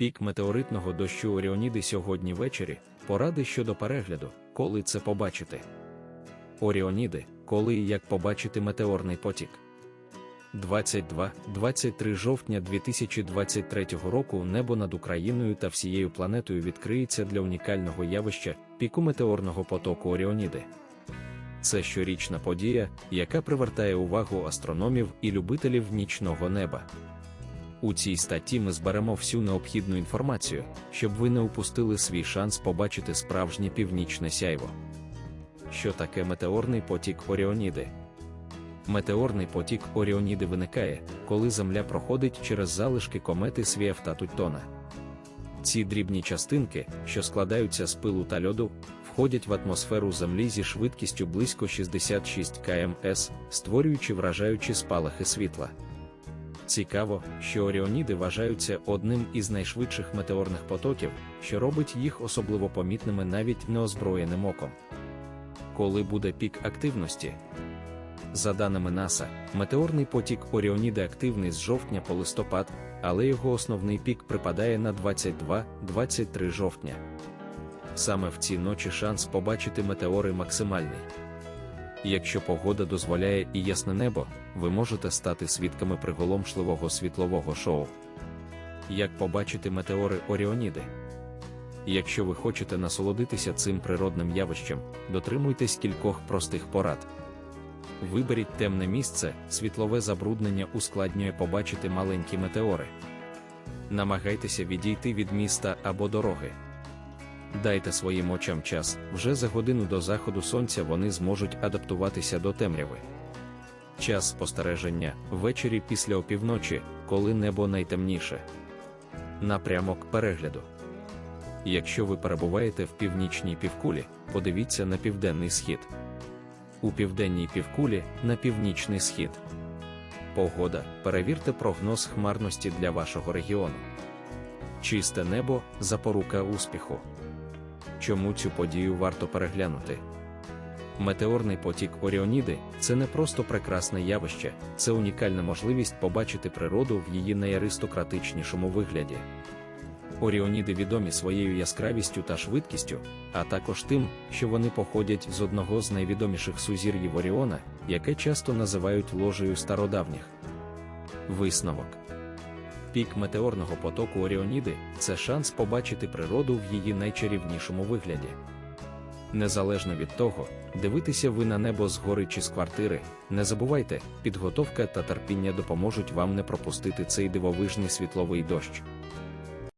Пік метеоритного дощу Оріоніди сьогодні ввечері. Поради щодо перегляду, коли це побачити. Оріоніди, коли і як побачити метеорний потік. 22-23 жовтня 2023 року небо над Україною та всією планетою відкриється для унікального явища піку метеорного потоку Оріоніди. Це щорічна подія, яка привертає увагу астрономів і любителів нічного неба. У цій статті ми зберемо всю необхідну інформацію, щоб ви не упустили свій шанс побачити справжнє північне сяйво. Що таке метеорний потік Оріоніди? Метеорний потік Оріоніди виникає, коли Земля проходить через залишки комети Свієфтатутона. Ці дрібні частинки, що складаються з пилу та льоду, входять в атмосферу Землі зі швидкістю близько 66 кмс, створюючи вражаючі спалахи світла. Цікаво, що Оріоніди вважаються одним із найшвидших метеорних потоків, що робить їх особливо помітними навіть неозброєним оком. Коли буде пік активності? За даними НАСА, метеорний потік Оріоніди активний з жовтня по листопад, але його основний пік припадає на 22-23 жовтня. Саме в ці ночі шанс побачити метеори максимальний. Якщо погода дозволяє і ясне небо, ви можете стати свідками приголомшливого світлового шоу. Як побачити метеори Оріоніди? Якщо ви хочете насолодитися цим природним явищем, дотримуйтесь кількох простих порад. Виберіть темне місце, світлове забруднення ускладнює побачити маленькі метеори. Намагайтеся відійти від міста або дороги. Дайте своїм очам час, вже за годину до заходу сонця вони зможуть адаптуватися до темряви. Час спостереження ввечері після опівночі, коли небо найтемніше. Напрямок перегляду. Якщо ви перебуваєте в північній півкулі, подивіться на південний схід. У південній півкулі на північний схід. Погода. Перевірте прогноз хмарності для вашого регіону. Чисте небо запорука успіху. Чому цю подію варто переглянути? Метеорний потік Оріоніди це не просто прекрасне явище, це унікальна можливість побачити природу в її найаристократичнішому вигляді. Оріоніди відомі своєю яскравістю та швидкістю, а також тим, що вони походять з одного з найвідоміших сузір'їв Оріона, яке часто називають ложею стародавніх. Висновок Пік метеорного потоку Оріоніди це шанс побачити природу в її найчарівнішому вигляді. Незалежно від того, дивитися ви на небо згори чи з квартири, не забувайте, підготовка та терпіння допоможуть вам не пропустити цей дивовижний світловий дощ.